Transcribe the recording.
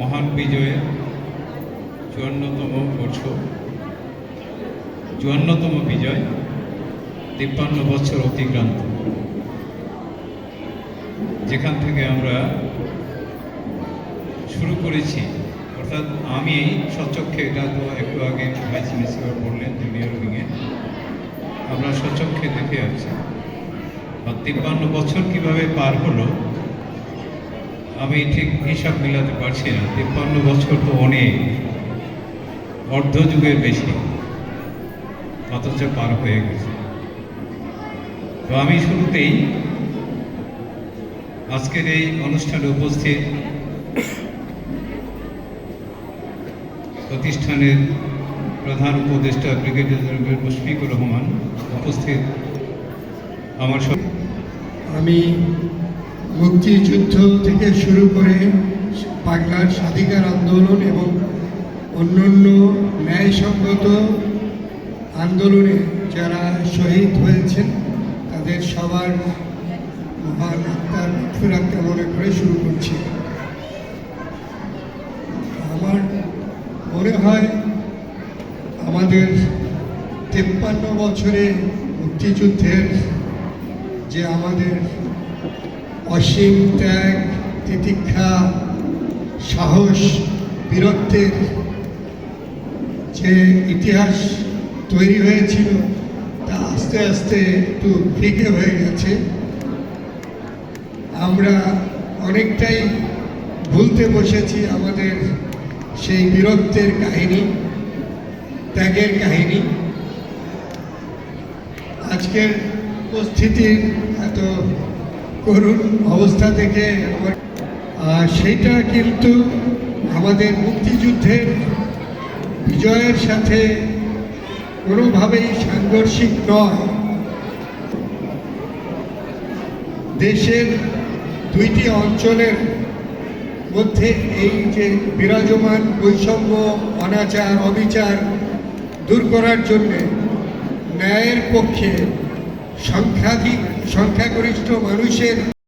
মহান বিজয়ের চুয়ান্নতম বছর চুয়ান্নতম বিজয়, তিপ্পান্ন বছর অতিক্রান্ত। যেখান থেকে আমরা শুরু করেছি, অর্থাৎ আমি সচক্ষে এটা তো একটু আগে ভাইস প্রিন্সিপাল বললেন জুনিয়র উইংয়ে, আমরা সচক্ষে দেখে আছি তিপ্পান্ন বছর কীভাবে পার হলো আমি ঠিক হিসাব মিলাতে পারছি না। তিপ্পান্ন বছর তো অনেক। অর্ধ যুগের বেশি। অথচ পার হয়ে গেছে। তো আমি শুরুতেই আজকের এই অনুষ্ঠানে উপস্থিত প্রতিষ্ঠানের প্রধান উপদেষ্টা ব্রিগেডিয়ার মুশফিকুর রহমান উপস্থিত। আমার আমি মুক্তিযুদ্ধ থেকে শুরু করে বাংলার স্বাধিকার আন্দোলন এবং অন্যান্য ন্যায়সঙ্গত আন্দোলনে যারা শহীদ হয়েছেন, তাদের সবার মহান আত্মার ফেরাত কামনা করে শুরু করছি। আমার মনে হয় আমাদের তেপ্পান্ন বছরে মুক্তিযুদ্ধের যে আমাদের অসীম ত্যাগ, তিতিক্ষা, সাহস, বীরত্বের যে ইতিহাস তৈরি হয়েছিল, তা আস্তে আস্তে একটু ফিকে হয়ে গেছে। আমরা অনেকটাই ভুলতে বসেছি আমাদের সেই বীরত্বের কাহিনী, ত্যাগের কাহিনী। আজকের উপস্থিতির এত করুণ অবস্থা থেকে সেইটা কিন্তু আমাদের মুক্তিযুদ্ধের বিজয়ের সাথে কোনোভাবেই সাংঘর্ষিক নয়। দেশের দুইটি অঞ্চলের মধ্যে এই যে বিরাজমান বৈষম্য, অনাচার, অবিচার দূর করার জন্যে ন্যায়ের পক্ষে সংখ্যাধিক সংখ্যাগরিষ্ঠ মানুষের